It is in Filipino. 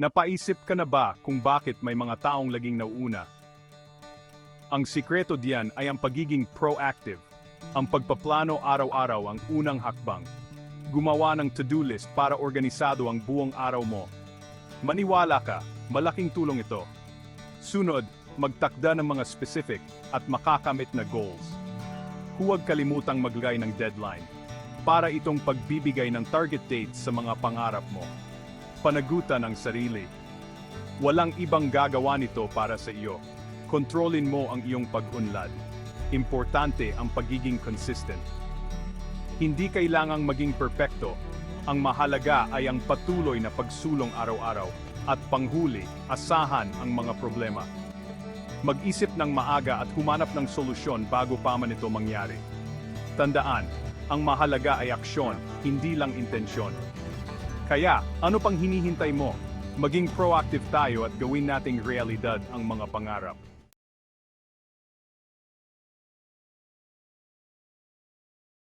Napaisip ka na ba kung bakit may mga taong laging nauuna? Ang sikreto diyan ay ang pagiging proactive, ang pagpaplano araw-araw ang unang hakbang. Gumawa ng to-do list para organisado ang buong araw mo. Maniwala ka, malaking tulong ito. Sunod, magtakda ng mga specific at makakamit na goals. Huwag kalimutang maglagay ng deadline para itong pagbibigay ng target dates sa mga pangarap mo. Panagutan ang sarili. Walang ibang gagawa nito para sa iyo. Kontrolin mo ang iyong pag-unlad. Importante ang pagiging consistent. Hindi kailangang maging perpekto. Ang mahalaga ay ang patuloy na pagsulong araw-araw at panghuli, asahan ang mga problema. Mag-isip ng maaga at humanap ng solusyon bago pa man ito mangyari. Tandaan, ang mahalaga ay aksyon, hindi lang intensyon. Kaya, ano pang hinihintay mo? Maging proactive tayo at gawin nating realidad ang mga pangarap.